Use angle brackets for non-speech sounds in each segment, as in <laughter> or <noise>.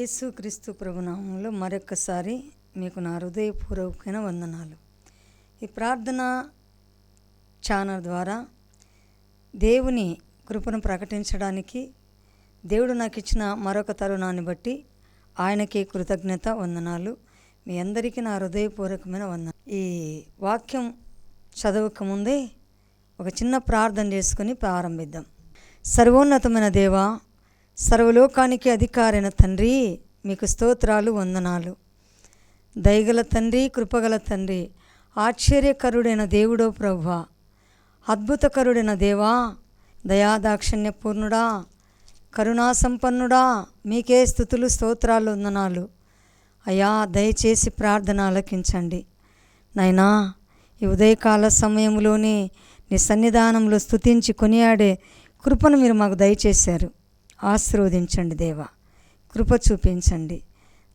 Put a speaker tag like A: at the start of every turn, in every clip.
A: యేసుక్రీస్తు ప్రభునామంలో మరొకసారి మీకు నా హృదయపూర్వకమైన వందనాలు. ఈ ప్రార్థన ఛానల్ ద్వారా దేవుని కృపను ప్రకటించడానికి దేవుడు నాకు ఇచ్చిన మరొక తరుణాన్ని బట్టి ఆయనకి కృతజ్ఞత వందనాలు. మీ అందరికీ నా హృదయపూర్వకమైన వందన ఈ వాక్యం చదవక ముందే ఒక చిన్న ప్రార్థన చేసుకుని ప్రారంభిద్దాం. సర్వోన్నతమైన దేవా సర్వలోకానికి అధికారైన తండ్రి మీకు స్తోత్రాలు వందనాలు. దయగల తండ్రి కృపగల తండ్రి ఆశ్చర్యకరుడైన దేవుడో ప్రభువా అద్భుతకరుడైన దేవా దయాదాక్షిణ్యపూర్ణుడా కరుణా సంపన్నుడా మీకే స్థుతులు స్తోత్రాలు వందనాలు. అయ్యా దయచేసి ప్రార్థన ఆలకించండి. నైనా ఈ ఉదయకాల సమయంలోనే నీ సన్నిధానంలో స్థుతించి కొనియాడే కృపను మీరు మాకు దయచేశారు. ఆశీర్వదించండి దేవా. కృప చూపించండి.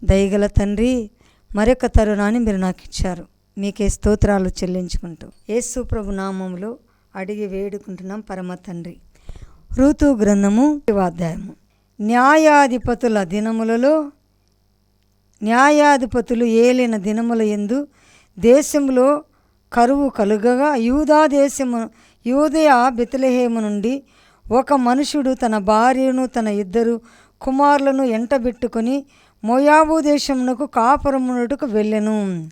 A: దయగల తండ్రి మరొక తరుణాన్ని మీరు నాకు ఇచ్చారు. మీకే స్తోత్రాలు చెల్లించుకుంటూ యేసు ప్రభు నామంలో అడిగి వేడుకుంటున్నాం పరమ తండ్రి. ఋతు గ్రంథము అధ్యాయము. న్యాయాధిపతుల దినములలో న్యాయాధిపతులు ఏలిన దినముల ఎందు దేశంలో కరువు కలుగగా యూదా దేశము యూదయ బెతలహేము నుండి ఒక మనుషుడు తన భార్యను తన ఇద్దరు కుమారులను ఎంటబెట్టుకొని మోయాబు దేశమునకు కాపురమునకు వెళ్ళెను.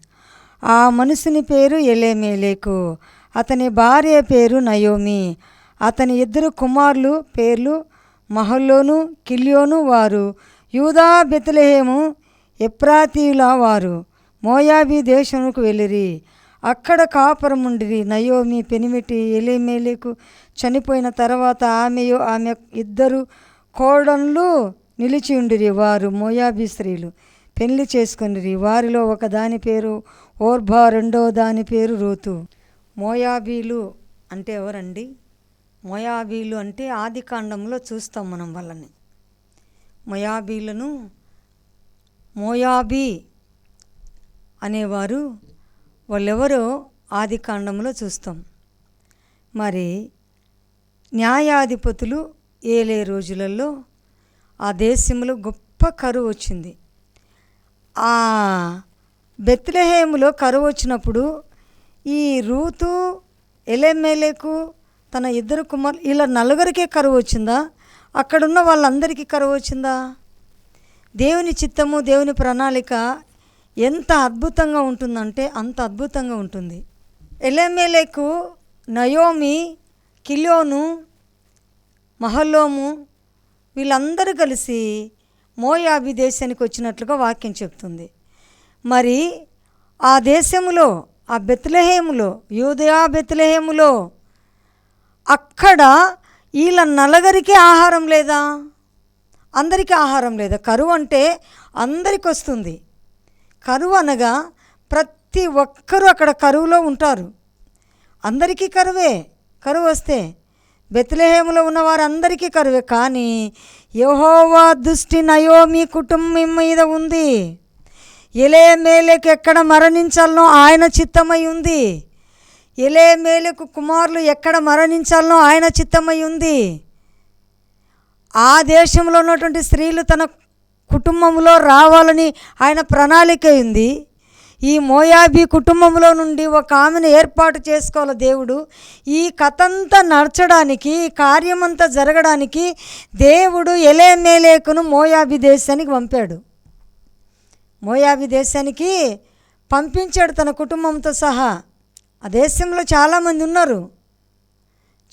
A: ఆ మనుషుని పేరు ఎలేమేలేకు. అతని భార్య పేరు నయోమి. అతని ఇద్దరు కుమారులు పేర్లు మహల్లోను కిల్యోను వారు. యూదా బెతలహేము ఎప్రాతీయుల వారు. మోయాబీ దేశమునకు వెళ్ళిరి. అక్కడ కాపురముండిరి. నయోమి పెనిమిటి ఎలేమేలేకు చనిపోయిన తర్వాత ఆమెయు ఆమె ఇద్దరు కోడన్లు నిలిచి ఉండిరి. వారు మోయాబీ స్త్రీలు. పెళ్ళి చేసుకొనిరి. వారిలో ఒక దాని పేరు ఓర్బా రెండో దాని పేరు రూతు. మోయాబీలు అంటే ఎవరండి? మోయాబీలు అంటే ఆది కాండంలో చూస్తాం మనం వాళ్ళని. మోయాబీలను మోయాబీ అనేవారు. వాళ్ళెవరో ఆది కాండంలో చూస్తాం. మరి న్యాయాధిపతులు ఏలే రోజులలో ఆ దేశంలో గొప్ప కరువు వచ్చింది. ఆ బెత్లహేములో కరువు వచ్చినప్పుడు ఈ రూతు ఎలెమెలకు తన ఇద్దరు కుమార్ ఇలా నలుగురికే కరువు వచ్చిందా? అక్కడున్న వాళ్ళందరికీ కరువు వచ్చిందా? దేవుని చిత్తము దేవుని ప్రణాళిక ఎంత అద్భుతంగా ఉంటుందంటే అంత అద్భుతంగా ఉంటుంది. ఎలెమెలకు నయోమి కిలోను మహలోము వీళ్ళందరూ కలిసి మోయాబి దేశానికి వచ్చినట్లుగా వాక్యం చెప్తుంది. మరి ఆ దేశంలో ఆ బెత్లహేములో యూదయా బెత్లహేములో అక్కడ వీళ్ళ నలగరికే ఆహారం లేదా? అందరికీ ఆహారం లేదా? కరువు అంటే అందరికి వస్తుంది. కరువు అనగా ప్రతి ఒక్కరూ అక్కడ కరువులో ఉంటారు. అందరికీ కరువే. కరువు వస్తే బెత్లహేములో ఉన్న వారందరికీ కరువే కానీ యహోవా దృష్టి నయోమి కుటుంబం మీద ఉంది. ఎలే మేలేకు ఎక్కడ మరణించాలనో ఆయన చిత్తమై ఉంది. ఎలే మేలకు కుమారులు ఎక్కడ మరణించాలనో ఆయన చిత్తమై ఉంది. ఆ దేశంలో ఉన్నటువంటి స్త్రీలు తన కుటుంబంలో రావాలని ఆయన ప్రణాళిక ఉంది. ఈ మోయాబీ కుటుంబంలో నుండి ఒక ఆమెను ఏర్పాటు చేసుకోవాలి దేవుడు. ఈ కథంతా నడచడానికి ఈ కార్యమంతా జరగడానికి దేవుడు ఎలేమేలేకును మోయాబీ దేశానికి పంపాడు. మోయాబీ దేశానికి పంపించాడు తన కుటుంబంతో సహా. ఆ దేశంలో చాలామంది ఉన్నారు.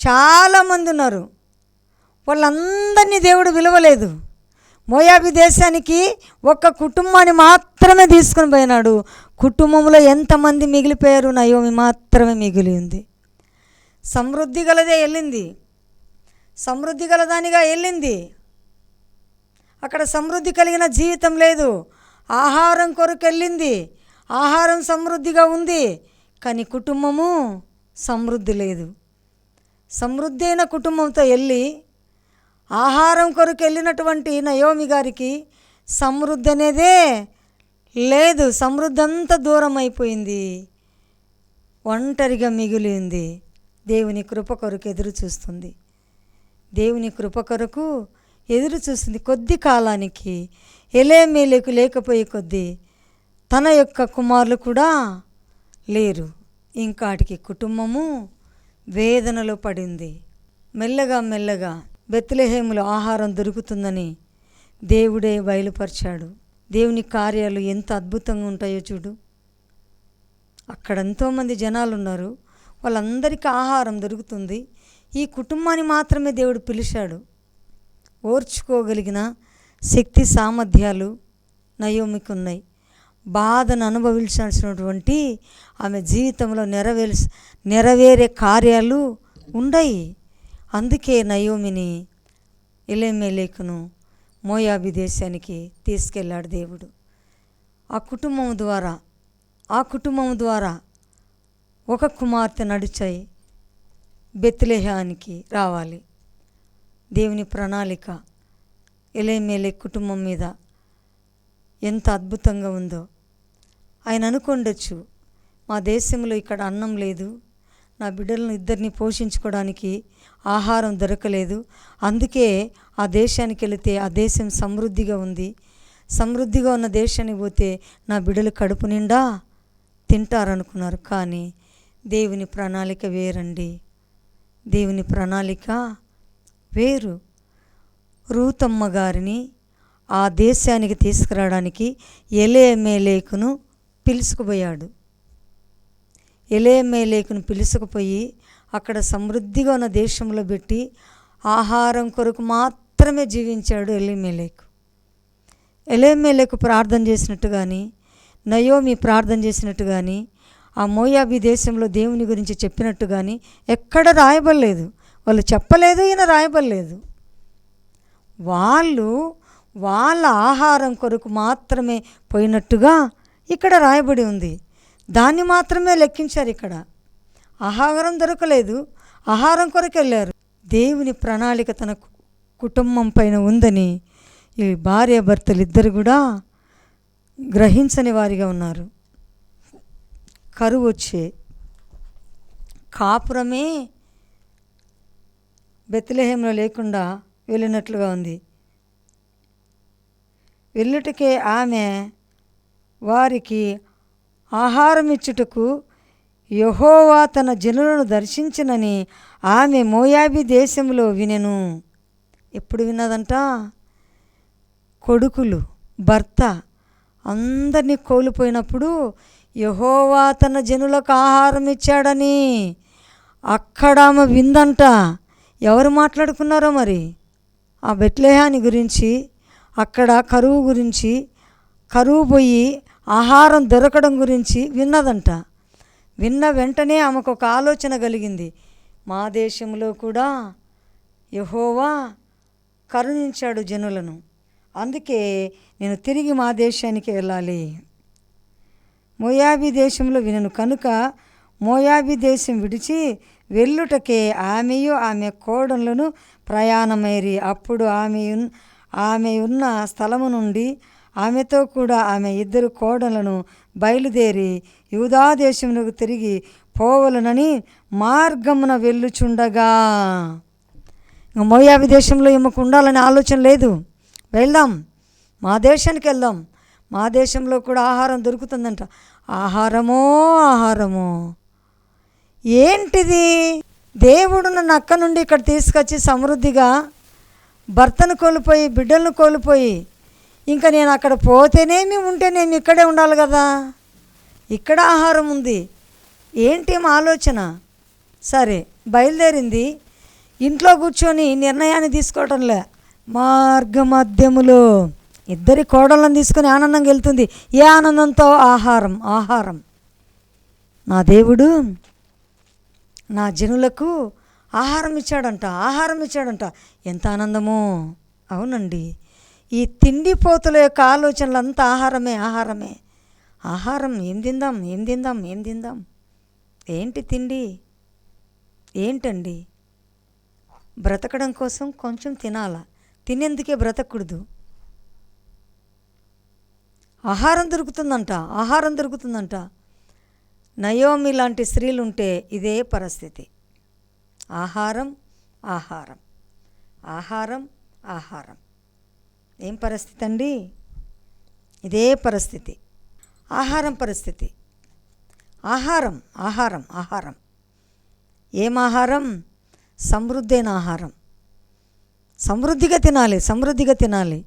A: చాలామంది ఉన్నారు. వాళ్ళందరినీ దేవుడు విలువలేదు. మోయాబి దేశానికి ఒక్క కుటుంబాన్ని మాత్రమే తీసుకొని పోయినాడు. కుటుంబంలో ఎంతమంది మిగిలిపోయారు నయోమి మాత్రమే మిగిలి ఉంది సమృద్ధి గలదే వెళ్ళింది. సమృద్ధి గలదానిగా వెళ్ళింది. అక్కడ సమృద్ధి కలిగిన జీవితం లేదు. ఆహారం కొరకు వెళ్ళింది. ఆహారం సమృద్ధిగా ఉంది. కానీ కుటుంబము సమృద్ధి లేదు. సమృద్ధి అయిన కుటుంబంతో వెళ్ళి ఆహారం కొరకు వెళ్ళినటువంటి నయోమి గారికి సమృద్ధి అనేదే లేదు సమృద్ధి అంతా దూరం అయిపోయింది ఒంటరిగా మిగిలింది దేవుని కృప కొరకు ఎదురు చూస్తుంది. దేవుని కృప కొరకు ఎదురు చూస్తుంది కొద్ది కాలానికి. ఎలేమేలేకు లేకపోయే కొద్దీ తన యొక్క కుమారులు కూడా లేరు. ఇంకాటికి కుటుంబము వేదనలో పడింది. మెల్లగా మెల్లగా బెత్లెహేములో ఆహారం దొరుకుతుందని దేవుడే బయలుపరిచాడు. దేవుని కార్యాలు ఎంత అద్భుతంగా ఉంటాయో చూడు. అక్కడ ఎంతోమంది జనాలు ఉన్నారు. వాళ్ళందరికీ ఆహారం దొరుకుతుంది. ఈ కుటుంబాన్ని మాత్రమే దేవుడు పిలిచాడు. ఓర్చుకోగలిగిన శక్తి సామర్థ్యాలు నయోమికి ఉన్నాయి బాధను అనుభవించాల్సినటువంటి ఆమె జీవితంలో నెరవేర్ నెరవేరే కార్యాలు ఉండయి. అందుకే నయోమిని ఇలేమేలేకును మోయాబి దేశానికి తీసుకెళ్ళాడు దేవుడు. ఆ కుటుంబం ద్వారా ఆ కుటుంబం ద్వారా ఒక కుమార్తె నడిచాయి బెత్లేహానికి రావాలి. దేవుని ప్రణాళిక ఎలేమేలే కుటుంబం మీద ఎంత అద్భుతంగా ఉందో. ఆయన అనుకుండొచ్చు మా దేశంలో ఇక్కడ అన్నం లేదు నా బిడ్డలను ఇద్దరిని పోషించుకోవడానికి ఆహారం దొరకలేదు. అందుకే ఆ దేశానికి వెళితే ఆ దేశం సమృద్ధిగా ఉంది. సమృద్ధిగా ఉన్న దేశానికి పోతే నా బిడ్డలు కడుపు నిండా తింటారనుకున్నారు. కానీ దేవుని ప్రణాళిక వేరండి. దేవుని ప్రణాళిక వేరు. రూతమ్మ గారిని ఆ దేశానికి తీసుకురావడానికి ఎలేమేలేకును పిలుచుకుపోయాడు. ఎలేమేలేకును పిలుసుకుపోయి అక్కడ సమృద్ధిగా ఉన్న దేశంలో పెట్టి ఆహారం కొరకు మాత్రమే జీవించాడు ఎలేమేలేకు. ఎలేమేలేకు ప్రార్థన చేసినట్టు కానీ నయోమి ప్రార్థన చేసినట్టు కానీ ఆ మోయాబీ దేశంలో దేవుని గురించి చెప్పినట్టు కానీ ఎక్కడ రాయబడలేదు. వాళ్ళు చెప్పలేదు ఈయన రాయబడలేదు. వాళ్ళు వాళ్ళ ఆహారం కొరకు మాత్రమే పోయినట్టుగా ఇక్కడ రాయబడి ఉంది. దాన్ని మాత్రమే లెక్కించారు ఇక్కడ. ఆహారం దొరకలేదు ఆహారం కొరకు వెళ్ళారు దేవుని ప్రణాళిక తన కు- కుటుంబం పైన ఉందని ఈ భార్య భర్తలు ఇద్దరు కూడా గ్రహించని వారిగా ఉన్నారు. కరువు వచ్చే కాపురమే బెత్లెహేంలో లేకుండా వెళ్ళినట్లుగా ఉంది. వెళ్ళుటకే ఆమె వారికి ఆహారం ఇచ్చుటకు యహోవా తన జనులను దర్శించినని ఆమె మోయాబి దేశంలో వినెను. ఎప్పుడు విన్నదంట? కొడుకులు భర్త అందరినీ కోల్పోయినప్పుడు యహోవా తన జనులకు ఆహారం ఇచ్చాడని అక్కడ ఆమె విందంట. ఎవరు మాట్లాడుకున్నారో మరి? ఆ బెట్లేహాని గురించి అక్కడ కరువు గురించి కరువు పోయి ఆహారం దొరకడం గురించి విన్నదంట. విన్న వెంటనే ఆమెకు ఒక ఆలోచన కలిగింది. మా దేశంలో కూడా యహోవా కరుణించాడు జనులను. అందుకే నేను తిరిగి మా దేశానికి వెళ్ళాలి. మోయాబీ దేశంలో వినను కనుక మోయాబీ దేశం విడిచి వెళ్ళుటకే ఆమెయు ఆమె కోడలను ప్రయాణమైరి. అప్పుడు ఆమె ఆమె ఉన్న స్థలము నుండి ఆమెతో కూడా ఆమె ఇద్దరు కోడలను బయలుదేరి యూదాదేశంలోకి తిరిగి పోవలనని మార్గమున వెళ్ళుచుండగా. ఇంకా మోయాబి దేశంలో ఈమెకు ఉండాలనే ఆలోచన లేదు. వెళ్దాం. మా దేశానికి వెళ్దాం. మా దేశంలో కూడా ఆహారం దొరుకుతుందంట. ఆహారమో ఆహారమో. ఏంటిది? దేవుడు నన్ను అక్క నుండి ఇక్కడ తీసుకొచ్చి సమృద్ధిగా భర్తను కోల్పోయి బిడ్డలను కోల్పోయి ఇంకా నేను అక్కడ పోతేనేమి ఉంటే నేను ఇక్కడే ఉండాలి కదా. ఇక్కడ ఆహారం ఉంది. ఏంటి మా ఆలోచన? సరే బయలుదేరింది. ఇంట్లో కూర్చొని నిర్ణయాన్ని తీసుకోవటంలే. మార్గ మధ్యములో ఇద్దరి కోడలను తీసుకొని ఆనందంగా వెళ్తుంది. ఏ ఆనందంతో? ఆహారం ఆహారం. నా దేవుడు నా జనులకు ఆహారం ఇచ్చాడంట ఆహారం ఇచ్చాడంట. ఎంత ఆనందమో. అవునండి. ఈ తిండి పోతుల యొక్క ఆలోచనలు అంతా ఆహారమే ఆహారమే. ఆహారం ఏం తిందాం ఏం తిందాం ఏం తిందాం? ఏంటి తిండి? ఏంటండి? బ్రతకడం కోసం కొంచెం తినాల? తినేందుకే బ్రతకూడదు. ఆహారం దొరుకుతుందంట ఆహారం దొరుకుతుందంట. నయోమి లాంటి స్త్రీలు ఉంటే ఇదే పరిస్థితి. ఆహారం ఆహారం. ఆహారం ఆహారం. ఏం పరిస్థితి అండి? ఇదే పరిస్థితి. ఆహారం పరిస్థితి. ఆహారం ఆహారం ఆహారం. ఏం ఆహారం? సమృద్ధైన ఆహారం. సమృద్ధిగా తినాలి సమృద్ధిగా తినాలి.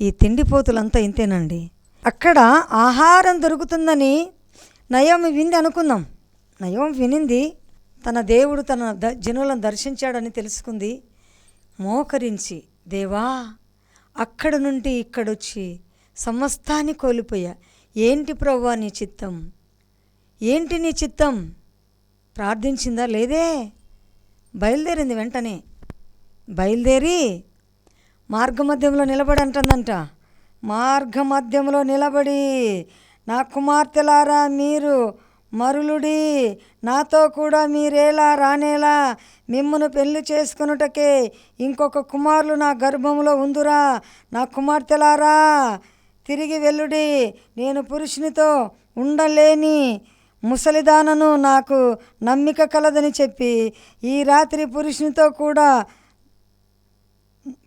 A: ఈ తిండిపోతులంతా ఇంతేనండి. అక్కడ ఆహారం దొరుకుతుందని నయోమి వింది అనుకుందాం. నయోమి వినింది తన దేవుడు తన ద జనులను దర్శించాడని తెలుసుకుంది. మోకరించి దేవా అక్కడ నుండి ఇక్కడొచ్చి సమస్తాన్ని కోల్పోయా. ఏంటి ప్రభు నీ చిత్తం? ఏంటి నీ చిత్తం? ప్రార్థించిందా? లేదే. బయలుదేరింది వెంటనే. బయలుదేరి మార్గమధ్యంలో నిలబడి అంటుందంట మార్గమధ్యంలో నిలబడి నా కుమార్తెలారా మీరు మరులుడి. నాతో కూడా మీరేలా రానేలా మిమ్మను పెళ్ళి చేసుకొనుటకే ఇంకొక కుమారులు నా గర్భంలో ఉందురా. నా కుమార్తెలారా తిరిగి వెళ్ళుడి. నేను పురుషునితో ఉండలేని ముసలిదానను నాకు నమ్మిక కలదని చెప్పి ఈ రాత్రి పురుషునితో కూడా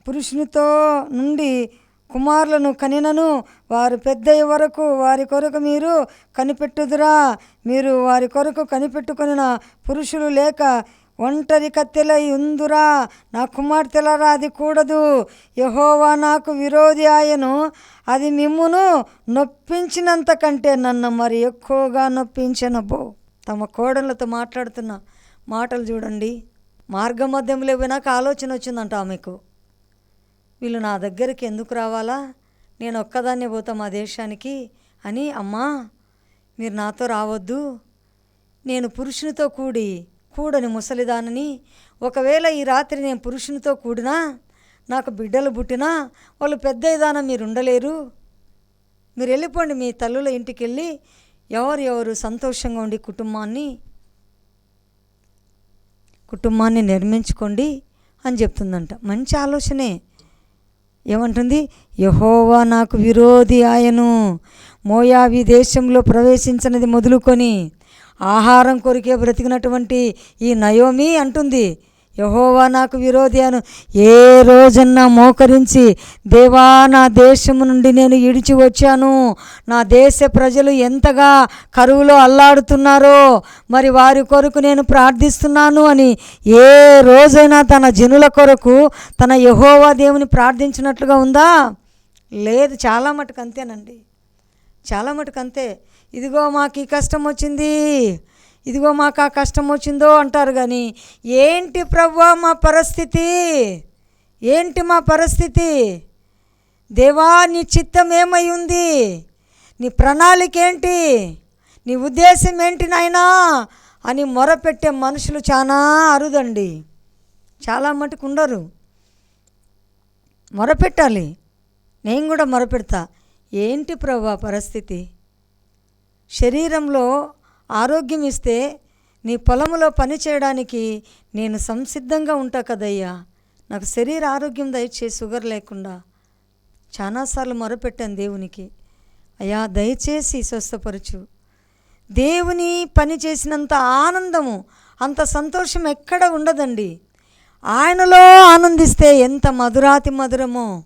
A: పురుషునితో నుండి కుమారులను కనినను వారు పెద్దయ్య వరకు వారి కొరకు మీరు కనిపెట్టుదురా. మీరు వారి కొరకు కనిపెట్టుకుని పురుషులు లేక ఒంటరి కత్తెలై ఉందురా. నా కుమార్తెలరా అది కూడదు. యహోవా నాకు విరోధి ఆయను. అది మిమ్మును నొప్పించినంత కంటే నన్ను మరి ఎక్కువగా నొప్పించనబో తమ కోడళ్ళతో మాట్లాడుతున్న మాటలు చూడండి. మార్గమధ్యంలో పోయినాక ఆలోచన వచ్చిందంట ఆమెకు. వీళ్ళు నా దగ్గరికి ఎందుకు రావాలా? నేను ఒక్కదాన్నే పోతా మా దేశానికి అని అమ్మా మీరు నాతో రావద్దు. నేను పురుషునితో కూడి కూడని ముసలిదానని. ఒకవేళ ఈ రాత్రి నేను పురుషునితో కూడినా నాకు బిడ్డలు పుట్టినా వాళ్ళు పెద్ద విధానం మీరు ఉండలేరు మీరు వెళ్ళిపోండి మీ తల్లుల ఇంటికి వెళ్ళి ఎవరు ఎవరు సంతోషంగా ఉండి కుటుంబాన్ని కుటుంబాన్ని నిర్మించుకోండి అని చెప్తుందంట. మంచి ఆలోచనే. ఏమంటుంది? యహోవా నాకు విరోధి ఆయను. మోయావి దేశంలో ప్రవేశించినది మొదలుకొని ఆహారం కొరికే బ్రతికినటువంటి ఈ నయోమి అంటుంది. యహోవా నాకు విరోధి అను. ఏ రోజన్నా మోకరించి దేవా నా దేశము నుండి నేను ఇడిచి వచ్చాను. నా దేశ ప్రజలు ఎంతగా కరువులో అల్లాడుతున్నారో మరి వారి కొరకు నేను ప్రార్థిస్తున్నాను అని ఏ రోజైనా తన జనుల కొరకు తన యహోవా దేవుని ప్రార్థించినట్లుగా ఉందా? లేదు చాలా మటుకు అంతేనండి. చాలా మటుకు అంతే. ఇదిగో మాకు ఈ కష్టం వచ్చింది. ఇదిగో మాకు ఆ కష్టం వచ్చిందో అంటారు కానీ ఏంటి ప్రవ్వా మా పరిస్థితి? ఏంటి మా పరిస్థితి? దేవా నీ చిత్తం ఏమై ఉంది? నీ ప్రణాళిక ఏంటి? నీ ఉద్దేశం ఏంటి నాయనా? అని మొరపెట్టే మనుషులు చాలా అరుదండి. చాలా మటుకు ఉండరు. మొరపెట్టాలి. నేను కూడా మొరపెడతా. ఏంటి ప్రభా పరిస్థితి? శరీరంలో ఆరోగ్యం ఇస్తే నీ పొలంలో పని చేయడానికి నేను సంసిద్ధంగా ఉంటా కదయ్యా. నాకు శరీర ఆరోగ్యం దయచేసి షుగర్ లేకుండా చాలాసార్లు మొరపెట్టాను దేవునికి. అయ్యా దయచేసి స్వస్థపరచు. దేవుని పని చేసినంత ఆనందము అంత సంతోషం ఎక్కడ ఉండదండి. ఆయనలో ఆనందిస్తే ఎంత మధురాతి మధురమో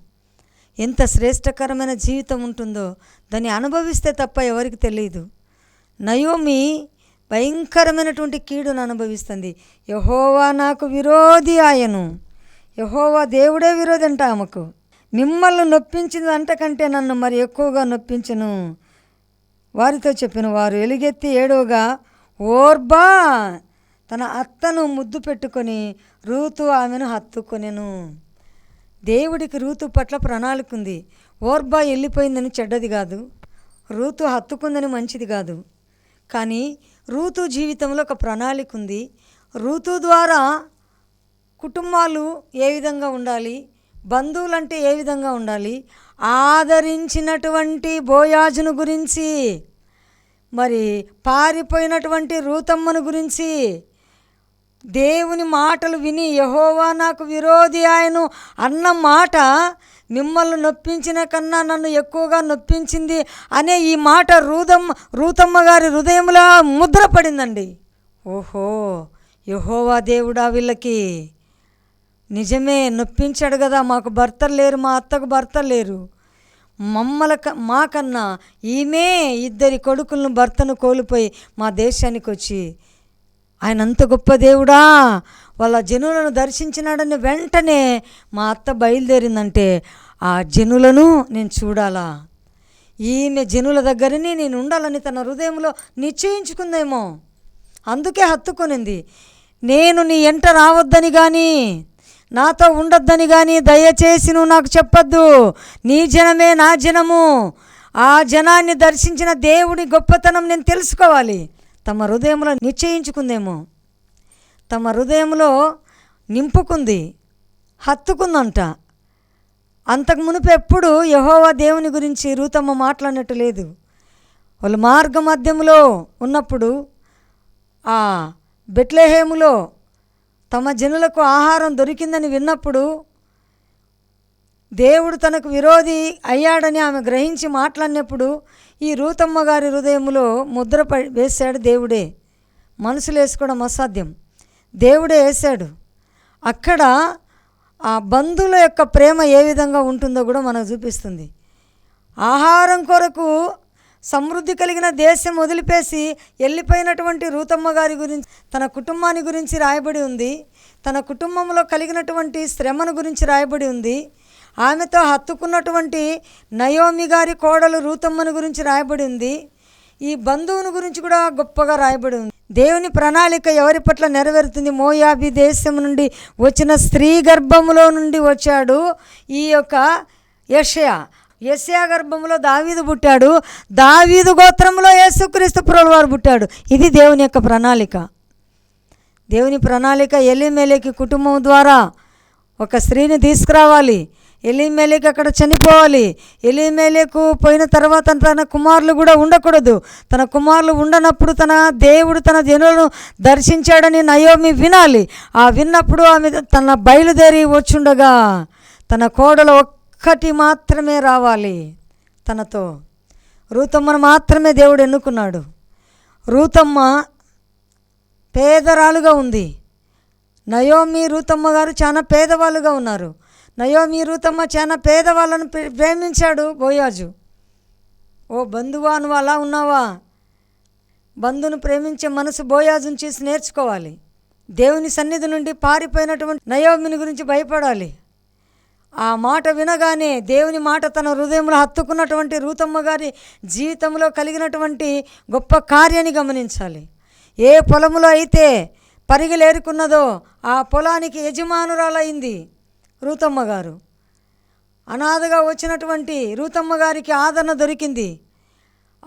A: ఎంత శ్రేష్టకరమైన జీవితం ఉంటుందో దాన్ని అనుభవిస్తే తప్ప ఎవరికి తెలియదు. నయోమి భయంకరమైనటువంటి కీడును అనుభవిస్తుంది. యహోవా నాకు విరోధి ఆయను. యహోవా దేవుడే విరోధి అంట ఆమెకు. మిమ్మల్ని నొప్పించింది అంటకంటే నన్ను మరి ఎక్కువగా నొప్పించను. వారితో చెప్పిన వారు ఎలుగెత్తి ఏడవగా ఓర్బా! తన అత్తను ముద్దు పెట్టుకొని రూతు ఆమెను హత్తుకొనెను. దేవుడికి రూతు పట్ల ప్రణాళిక ఉంది ఓర్బా వెళ్ళిపోయిందని చెడ్డది కాదు. రూతు హత్తుకుందని మంచిది కాదు. కానీ ఋతు జీవితంలో ఒక ప్రణాళిక ఉంది. ఋతు ద్వారా కుటుంబాలు ఏ విధంగా ఉండాలి? బంధువులంటే ఏ విధంగా ఉండాలి? ఆదరించినటువంటి బోయాజును గురించి మరి పారిపోయినటువంటి రూతమ్మను గురించి దేవుని మాటలు విని యహోవా నాకు విరోధి ఆయను అన్న మాట మిమ్మల్ని నొప్పించిన కన్నా నన్ను ఎక్కువగా నొప్పించింది అనే ఈ మాట రూదమ్మ రూతమ్మ గారి హృదయంలో ముద్ర పడిందండి ఓహో యహోవా దేవుడా వీళ్ళకి నిజమే నొప్పించాడు కదా మాకు భర్త లేరు మా అత్తకు భర్త లేరు. మమ్మల క- మాకన్నా ఈమె ఇద్దరి కొడుకులను భర్తను కోల్పోయి మా దేశానికి వచ్చి ఆయన అంత గొప్ప దేవుడా. వాళ్ళ జనులను దర్శించినాడని వెంటనే మా అత్త బయలుదేరిందంటే ఆ జనులను నేను చూడాలా? ఈమె జనుల దగ్గరని నేను ఉండాలని తన హృదయంలో నిశ్చయించుకుందేమో. అందుకే హత్తుకొనింది. నేను నీ ఎంట రావద్దని కానీ నాతో ఉండొద్దని కానీ దయచేసి నువ్వు నాకు చెప్పొద్దు. నీ జనమే నా జనము. ఆ జనాన్ని దర్శించిన దేవుడి గొప్పతనం నేను తెలుసుకోవాలి. తమ హృదయంలో నిశ్చయించుకుందేమో. తమ హృదయంలో నింపుకుంది హత్తుకుందంట. అంతకు మునుపు ఎప్పుడు యహోవా దేవుని గురించి రూతమ్మ మాట్లాడినట్టు లేదు. వాళ్ళు మార్గ మధ్యంలో ఉన్నప్పుడు ఆ బెట్లెహేములో తమ జనులకు ఆహారం దొరికిందని విన్నప్పుడు దేవుడు తనకు విరోధి అయ్యాడని ఆమె గ్రహించి మాట్లాడినప్పుడు ఈ రూతమ్మ గారి హృదయంలో ముద్ర ప- వేశాడు దేవుడే. మనసులు వేసుకోవడం అసాధ్యం. దేవుడే వేశాడు. అక్కడ ఆ బంధువుల యొక్క ప్రేమ ఏ విధంగా ఉంటుందో కూడా మనకు చూపిస్తుంది. ఆహారం కొరకు సమృద్ధి కలిగిన దేశం వదిలిపేసి వెళ్ళిపోయినటువంటి రూతమ్మ గారి గురించి తన కుటుంబాన్ని గురించి రాయబడి ఉంది. తన కుటుంబంలో కలిగినటువంటి శ్రమను గురించి రాయబడి ఉంది. ఆమెతో హత్తుకున్నటువంటి నయోమి గారి కోడలు రూతమ్మను గురించి రాయబడి ఉంది. ఈ బంధువుని గురించి కూడా గొప్పగా రాయబడి ఉంది. దేవుని ప్రణాళిక ఎవరి పట్ల నెరవేరుతుంది? మోయాబి దేశం నుండి వచ్చిన స్త్రీ గర్భములో నుండి వచ్చాడు ఈ యొక్క యషయా. యషయా గర్భంలో దావీదు పుట్టాడు. దావీదు గోత్రంలో యేసుక్రీస్తు ప్రభువు పుట్టాడు. ఇది దేవుని యొక్క ప్రణాళిక. దేవుని ప్రణాళిక ఎలిమెలేకి కుటుంబం ద్వారా ఒక స్త్రీని తీసుకురావాలి. ఎలిమేలేకి అక్కడ చనిపోవాలి. ఎలిమేలేకు పోయిన తర్వాత తన కుమారులు కూడా ఉండకూడదు. తన కుమారులు ఉండనప్పుడు తన దేవుడు తన జనులను దర్శించాడని నయోమి వినాలి. ఆ విన్నప్పుడు ఆమె తన బయలుదేరి వచ్చుండగా తన కోడలు ఒక్కటి మాత్రమే రావాలి తనతో. రూతమ్మను మాత్రమే దేవుడు ఎన్నుకున్నాడు. రూతమ్మ పేదరాలుగా ఉంది. నయోమి రూతమ్మ గారు చాలా పేదవాళ్ళుగా ఉన్నారు. నయోమి రూతమ్మ చాలా పేదవాళ్ళను ప్రే- ప్రేమించాడు బోయాజు. ఓ బంధువా నువ్వు అలా ఉన్నావా? బంధును ప్రేమించే మనసు బోయాజును చూసి నేర్చుకోవాలి. దేవుని సన్నిధి నుండి పారిపోయినటువంటి నయోమిని గురించి భయపడాలి. ఆ మాట వినగానే దేవుని మాట తన హృదయంలో హత్తుకున్నటువంటి రూతమ్మ గారి జీవితంలో కలిగినటువంటి గొప్ప కార్యాన్ని గమనించాలి. ఏ పొలములో అయితే పరిగెలేరుకున్నదో ఆ పొలానికి యజమానురాలైంది. రూతమ్మ గారు. అనాథగా వచ్చినటువంటి రూతమ్మ గారికి ఆదరణ దొరికింది.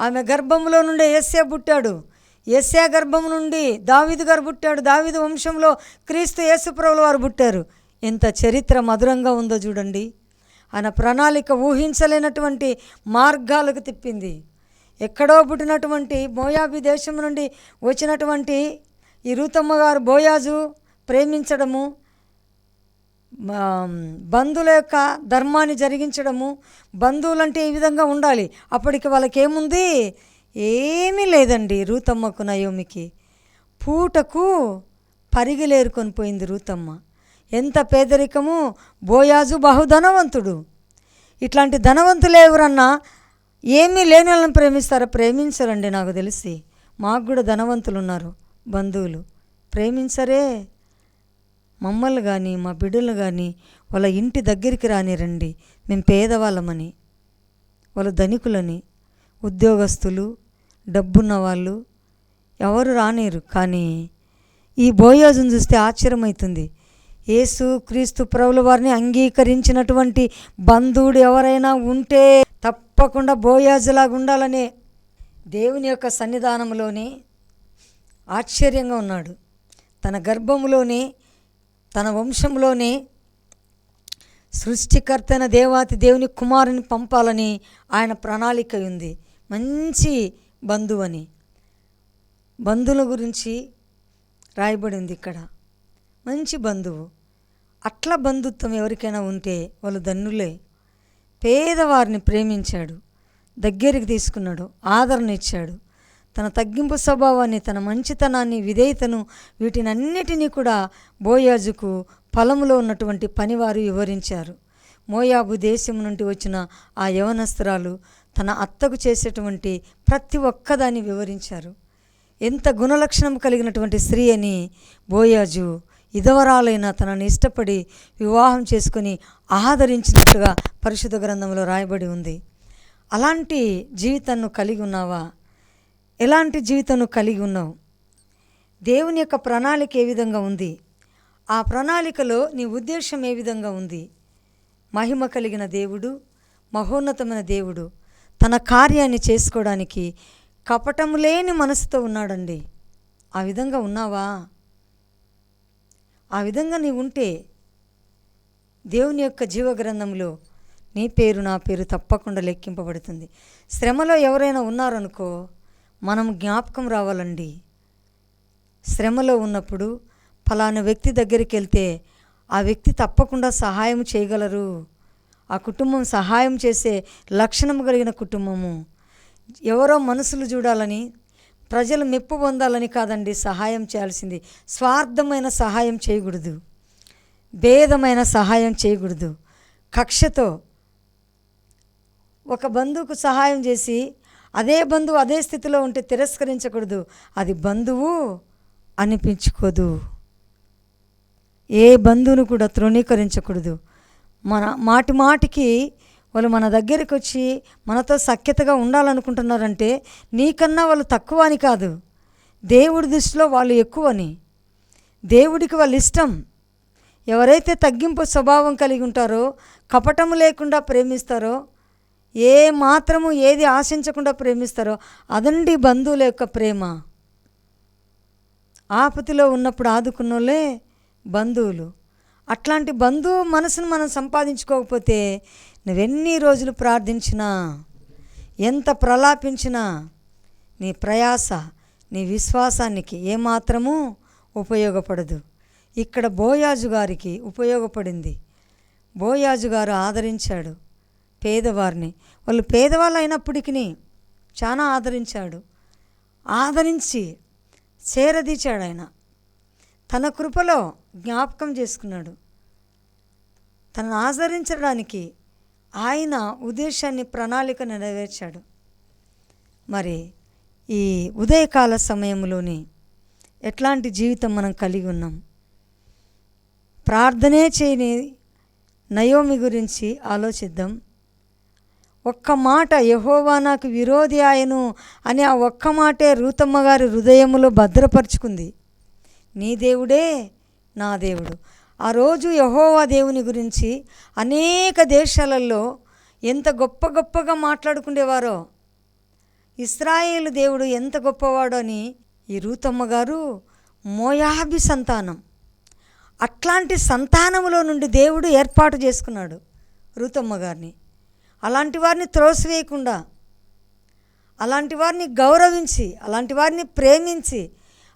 A: ఆమె గర్భంలో నుండే ఎస్సే పుట్టాడు. ఎస్సే గర్భం నుండి దావీదు గారు పుట్టాడు. దావీదు వంశంలో క్రీస్తు యేసుప్రభుల వారు పుట్టారు. ఎంత చరిత్ర మధురంగా ఉందో చూడండి. ఆయన ప్రణాళిక ఊహించలేనటువంటి మార్గాలకు తిప్పింది. ఎక్కడో పుట్టినటువంటి మోయాబి దేశం నుండి వచ్చినటువంటి ఈ రూతమ్మ గారు బోయాజు ప్రేమించడము బంధువుల యొక్క ధర్మాన్ని జరిగించడము బంధువులంటే ఈ విధంగా ఉండాలి. అప్పటికి వాళ్ళకి ఏముంది ఏమీ లేదండి రూతమ్మకు నయోమికి. పూటకు పరిగిలేరుకొని పోయింది రూతమ్మ. ఎంత పేదరికము? బోయాజు బహుధనవంతుడు. ఇట్లాంటి ధనవంతులు ఎవరన్నా ఏమీ లేని వాళ్ళని ప్రేమిస్తారా? ప్రేమించరండి నాకు తెలిసి. మాకు కూడా ధనవంతులు ఉన్నారు బంధువులు. ప్రేమించరే. మమ్మల్ని కానీ మా బిడ్డలు కానీ వాళ్ళ ఇంటి దగ్గరికి రానిరండి. మేము పేదవాళ్ళమని వాళ్ళు ధనికులని ఉద్యోగస్తులు డబ్బున్న వాళ్ళు ఎవరు రానిరు. కానీ ఈ బోయాజును చూస్తే ఆశ్చర్యమవుతుంది యేసు క్రీస్తు ప్రభుల వారిని అంగీకరించినటువంటి బంధువుడు ఎవరైనా ఉంటే తప్పకుండా బోయాజులాగా ఉండాలనే దేవుని యొక్క సన్నిధానంలోనే ఆశ్చర్యంగా ఉన్నాడు. తన గర్భంలోనే తన వంశంలోనే సృష్టికర్తైన దేవాతి దేవుని కుమారుని పంపాలని ఆయన ప్రణాళిక ఉంది. మంచి బంధువని. బంధువుల గురించి రాయబడింది ఇక్కడ. మంచి బంధువు. అట్ల బంధుత్వం ఎవరికైనా ఉంటే వాళ్ళు ధన్యులే. పేదవారిని ప్రేమించాడు. దగ్గరికి తీసుకున్నాడు. ఆదరణ ఇచ్చాడు. తన తగ్గింపు స్వభావాన్ని తన మంచితనాన్ని విధేయతను వీటినన్నిటినీ కూడా బోయాజుకు పొలంలో ఉన్నటువంటి పనివారు వివరించారు. మోయాబు దేశం నుండి వచ్చిన ఆ యవనస్త్రాలు తన అత్తకు చేసేటువంటి ప్రతి ఒక్కదాన్ని వివరించారు. ఎంత గుణలక్షణం కలిగినటువంటి స్త్రీ అని బోయాజు ఇదవరాలైన తనని ఇష్టపడి వివాహం చేసుకొని ఆదరించినట్టుగా పరిశుద్ధ గ్రంథంలో రాయబడి ఉంది. అలాంటి జీవితాన్ని కలిగి ఉన్నావా? ఎలాంటి జీవితం కలిగి ఉన్నావు? దేవుని యొక్క ప్రణాళిక ఏ విధంగా ఉంది? ఆ ప్రణాళికలో నీ ఉద్దేశం ఏ విధంగా ఉంది? మహిమ కలిగిన దేవుడు మహోన్నతమైన దేవుడు తన కార్యాన్ని చేసుకోవడానికి కపటం లేని మనసుతో ఉన్నాడండి. ఆ విధంగా ఉన్నావా? ఆ విధంగా నీవు ఉంటే దేవుని యొక్క జీవగ్రంథంలో నీ పేరు నా పేరు తప్పకుండా లెక్కింపబడుతుంది. శ్రమలో ఎవరైనా ఉన్నారనుకో మనం జ్ఞాపకం రావాలండి. శ్రమలో ఉన్నప్పుడు ఫలానా వ్యక్తి దగ్గరికి వెళ్తే ఆ వ్యక్తి తప్పకుండా సహాయం చేయగలరు. ఆ కుటుంబం సహాయం చేసే లక్షణం కలిగిన కుటుంబము. ఎవరో మనసులు చూడాలని ప్రజలు మెప్పు పొందాలని కాదండి సహాయం చేయాల్సింది. స్వార్థమైన సహాయం చేయకూడదు. భేదమైన సహాయం చేయకూడదు. కక్షతో ఒక బంధువుకు సహాయం చేసి అదే బంధువు అదే స్థితిలో ఉంటే తిరస్కరించకూడదు. అది బంధువు అనిపించుకోదు. ఏ బంధువును కూడా తృణీకరించకూడదు. మన మాటి మాటికి వాళ్ళు మన దగ్గరికి వచ్చి మనతో సఖ్యతగా ఉండాలనుకుంటున్నారంటే నీకన్నా వాళ్ళు తక్కువ అని కాదు. దేవుడి దృష్టిలో వాళ్ళు ఎక్కువని. దేవుడికి వాళ్ళు ఇష్టం. ఎవరైతే తగ్గింపు స్వభావం కలిగి ఉంటారో కపటము లేకుండా ప్రేమిస్తారో ఏ మాత్రము ఏది ఆశించకుండా ప్రేమిస్తారో అదండి బంధువుల యొక్క ప్రేమ. ఆపతిలో ఉన్నప్పుడు ఆదుకున్నోళ్ళే బంధువులు. అట్లాంటి బంధువు మనసును మనం సంపాదించుకోకపోతే నువ్వెన్ని రోజులు ప్రార్థించినా ఎంత ప్రలాపించినా నీ ప్రయాస నీ విశ్వాసానికి ఏమాత్రము ఉపయోగపడదు. ఇక్కడ బోయాజు గారికి ఉపయోగపడింది. బోయాజు గారు ఆదరించాడు. పేదవారిని. వాళ్ళు పేదవాళ్ళు అయినప్పటికీ చాలా ఆదరించాడు. ఆదరించి చేరదీచాడు ఆయన. తన కృపలో జ్ఞాపకం చేసుకున్నాడు. తనను ఆదరించడానికి ఆయన ఉద్దేశాన్ని ప్రణాళిక నెరవేర్చాడు. మరి ఈ ఉదయకాల సమయంలోని ఎట్లాంటి జీవితం మనం కలిగి ఉన్నాం? ప్రార్థనే చేయని నయోమి గురించి ఆలోచిద్దాం. ఒక్క మాట యహోవా నాకు విరోధి ఆయను అని ఆ ఒక్క మాటే రూతమ్మ గారి హృదయములో భద్రపరుచుకుంది. నీ దేవుడే నా దేవుడు. ఆ రోజు యహోవా దేవుని గురించి అనేక దేశాలలో ఎంత గొప్ప గొప్పగా మాట్లాడుకునేవారో ఇస్రాయేల్ దేవుడు ఎంత గొప్పవాడో అని ఈ రూతమ్మ గారు మోయాబి సంతానం. అట్లాంటి సంతానములో నుండి దేవుడు ఏర్పాటు చేసుకున్నాడు రూతమ్మ గారిని. అలాంటి వారిని త్రోసివేయకుండా అలాంటి వారిని గౌరవించి అలాంటి వారిని ప్రేమించి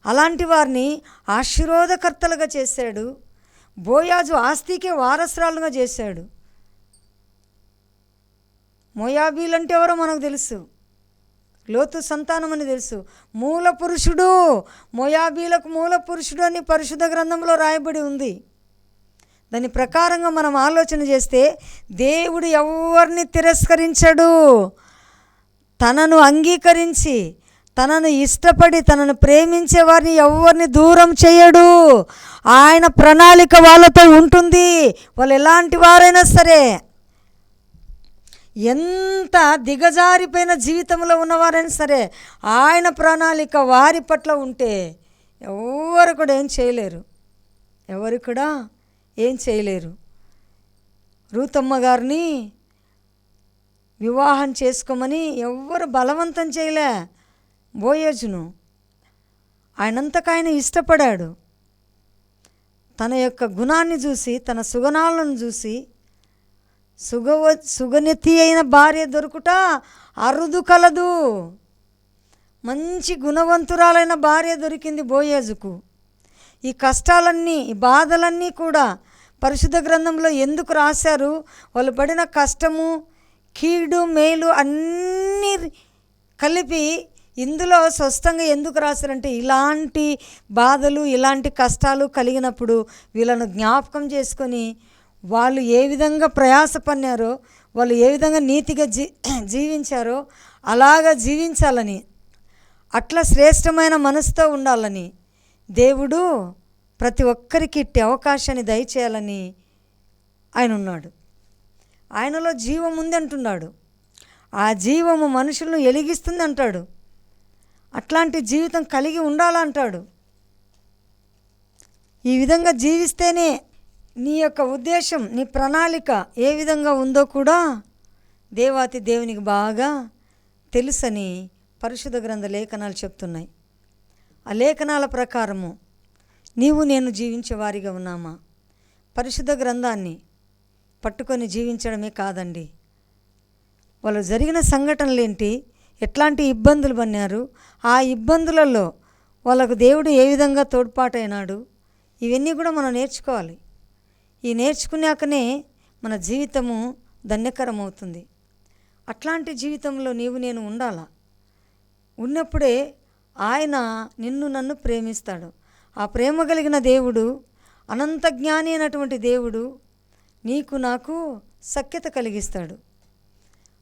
A: అలాంటి వారిని ఆశీర్వాదకర్తలుగా చేశాడు. బోయాజు ఆస్తికే వారసురాలుగా చేశాడు. మోయాబీలంటే ఎవరో మనకు తెలుసు. లోతు సంతానం అని తెలుసు. మూల పురుషుడు మోయాబీలకు మూల పురుషుడు అని పరిశుద్ధ గ్రంథంలో రాయబడి ఉంది. దాని ప్రకారంగా మనం ఆలోచన చేస్తే దేవుడు ఎవరిని తిరస్కరించడు? తనను అంగీకరించి తనను ఇష్టపడి తనను ప్రేమించే వారిని ఎవరిని దూరం చేయడు? ఆయన ప్రణాళిక వాళ్ళతో ఉంటుంది. వాళ్ళు ఎలాంటి వారైనా సరే. ఎంత దిగజారిపోయిన జీవితంలో ఉన్నవారైనా సరే ఆయన ప్రణాళిక వారి పట్ల ఉంటే ఎవరు కూడా ఏం చేయలేరు. ఎవరు కూడా ఏం చేయలేరు. రూతమ్మ గారిని వివాహం చేసుకోమని ఎవ్వరు బలవంతం చేయలే బోయోజును. ఆయనంతకు ఆయన ఇష్టపడాడు. తన యొక్క గుణాన్ని చూసి తన సుగుణాలను చూసి సుగవ సుగనెత్తి అయిన భార్య దొరుకుట అరుదు కలదు. మంచి గుణవంతురాలైన భార్య దొరికింది బోయేజుకు. ఈ కష్టాలన్నీ ఈ బాధలన్నీ కూడా పరిశుద్ధ గ్రంథంలో ఎందుకు రాశారు? వాళ్ళు పడిన కష్టము కీడు మేలు అన్నీ కలిపి ఇందులో స్వస్థంగా ఎందుకు రాశారంటే ఇలాంటి బాధలు ఇలాంటి కష్టాలు కలిగినప్పుడు వీళ్ళను జ్ఞాపకం చేసుకొని వాళ్ళు ఏ విధంగా ప్రయాసపడినారో వాళ్ళు ఏ విధంగా నీతిగా జీ <clears throat> జీవించారో అలాగా జీవించాలని అట్లా శ్రేష్టమైన మనసుతో ఉండాలని దేవుడు ప్రతి ఒక్కరికి ఇట్టి అవకాశాన్ని దయచేయాలని ఆయన ఉన్నాడు. ఆయనలో జీవం ఉంది అంటున్నాడు. ఆ జీవము మనుషులను ఎలిగిస్తుంది అంటాడు. అట్లాంటి జీవితం కలిగి ఉండాలంటాడు ఈ విధంగా జీవిస్తేనే నీ యొక్క ఉద్దేశం నీ ప్రణాళిక ఏ విధంగా ఉందో కూడా దేవాతి దేవునికి బాగా తెలుసని పరిశుద్ధ గ్రంథ లేఖనాలు చెప్తున్నాయి. ఆ లేఖనాల ప్రకారము నీవు నేను జీవించే వారిగా ఉన్నామా? పరిశుద్ధ గ్రంథాన్ని పట్టుకొని జీవించడమే కాదండి. వాళ్ళు జరిగిన సంఘటనలు ఏంటి? ఎట్లాంటి ఇబ్బందులు పన్నారు ఆ ఇబ్బందులలో వాళ్ళకు దేవుడు ఏ విధంగా తోడ్పాటైనాడు? ఇవన్నీ కూడా మనం నేర్చుకోవాలి. ఈ నేర్చుకున్నాకనే మన జీవితము ధన్యకరం అవుతుంది అట్లాంటి జీవితంలో నీవు నేను ఉండాలా? ఉన్నప్పుడే ఆయన నిన్ను నన్ను ప్రేమిస్తాడు. ఆ ప్రేమ కలిగిన దేవుడు అనంత జ్ఞాని అయినటువంటి దేవుడు నీకు నాకు సఖ్యత కలిగిస్తాడు.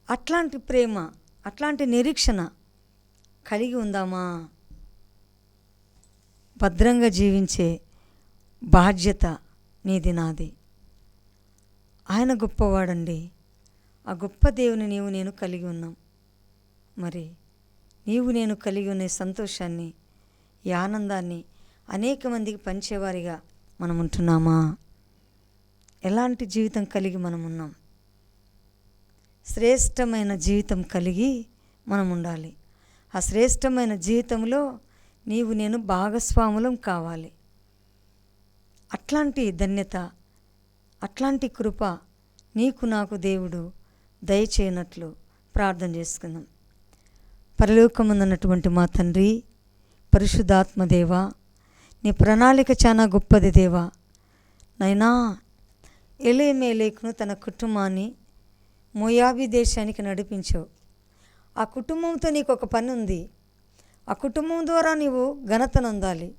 A: అట్లాంటి ప్రేమ అట్లాంటి నిరీక్షణ కలిగి ఉందామా? భద్రంగా జీవించే బాధ్యత నీది నాది. ఆయన గొప్పవాడండి. ఆ గొప్ప దేవుని నీవు నేను కలిగి ఉన్నాం. మరి నీవు నేను కలిగి ఉన్న సంతోషాన్ని ఈ ఆనందాన్ని అనేక మందికి పంచేవారిగా మనం ఉంటున్నామా ఎలాంటి జీవితం కలిగి మనం ఉన్నాం శ్రేష్టమైన జీవితం కలిగి మనం ఉండాలి ఆ శ్రేష్టమైన జీవితంలో నీవు నేను భాగస్వాములం కావాలి. అట్లాంటి ధన్యత అట్లాంటి కృప నీకు నాకు దేవుడు దయచేయనట్లు ప్రార్థన చేసుకుందాం. పరలోకముందున్నటువంటి మా తండ్రి పరిశుద్ధాత్మదేవ నీ ప్రణాళిక చాలా గొప్పది దేవా. నైనా ఎలేమేలేకును తన కుటుంబాన్ని మోయాబి దేశానికి నడిపించావు ఆ కుటుంబంతో నీకు ఒక పని ఉంది. ఆ కుటుంబం ద్వారా నీవు ఘనతనందాలి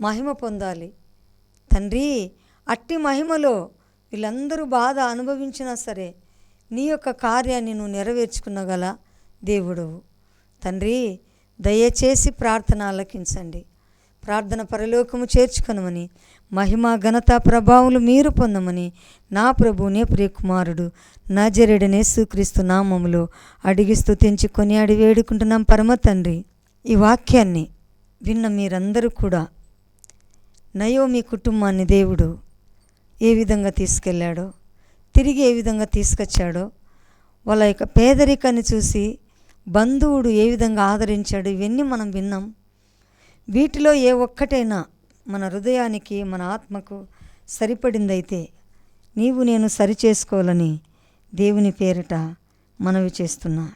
A: మహిమ పొందాలి. తండ్రి అట్టి మహిమలో వీళ్ళందరూ బాధ అనుభవించినా సరే నీ యొక్క కార్యాన్ని నువ్వు నెరవేర్చుకున్నగల దేవుడవు. తండ్రి దయచేసి ప్రార్థన ఆలకించండి. ప్రార్థన పరలోకము చేర్చుకొనమని మహిమ ఘనత ప్రభావములు మీరు పొందమని నా ప్రభునే ప్రియకుమారుడు నజరెడనే సుక్రీస్తు నామములో అడిగి కొని అడి వేడుకుంటున్నాం పరమ తండ్రి. ఈ వాక్యాన్ని విన్న మీరందరూ కూడా నయో మీ కుటుంబాన్ని దేవుడు ఏ విధంగా తీసుకెళ్ళాడో తిరిగి ఏ విధంగా తీసుకొచ్చాడో వాళ్ళ యొక్క పేదరికాన్ని చూసి బంధువుడు ఏ విధంగా ఆదరించాడు ఇవన్నీ మనం విన్నాం. వీటిలో ఏ ఒక్కటైనా మన హృదయానికి మన ఆత్మకు సరిపడిందైతే నీవు నేను సరిచేసుకోవాలని దేవుని పేరిట మనవి చేస్తున్నా.